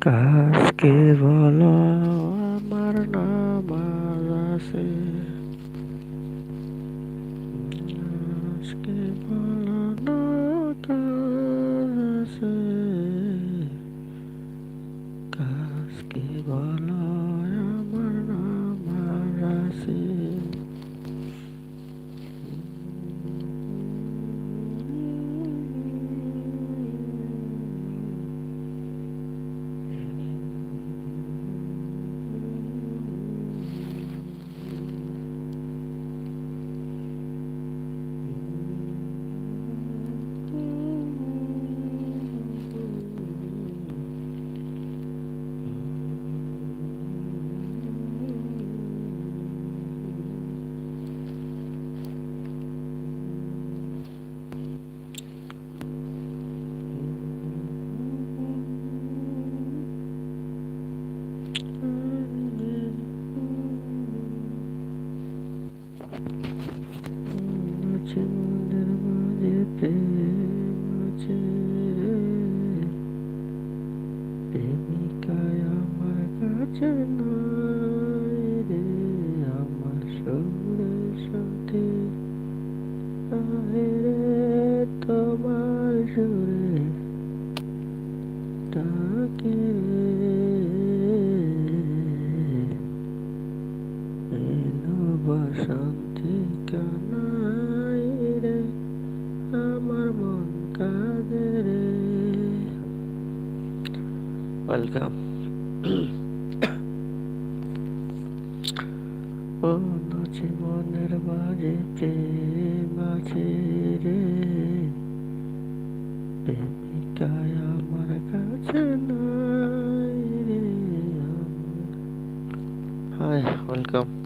কাজকে বলো আমার নামাজ আছে। আজকে বলো না আছে। কাজকে বলো মনের মাঝে প্রেম আছে রে প্রেমিকায় আমার কাছে নাই রে আমার সুরের সাথে রে তোমার সুরে রে এলো বসন্তি ওয়েলকাম ও নাচে মনের বাজে প্রেম আছে রে। প্রেমিকায় আমার কাছে নাই রে। Hi welcome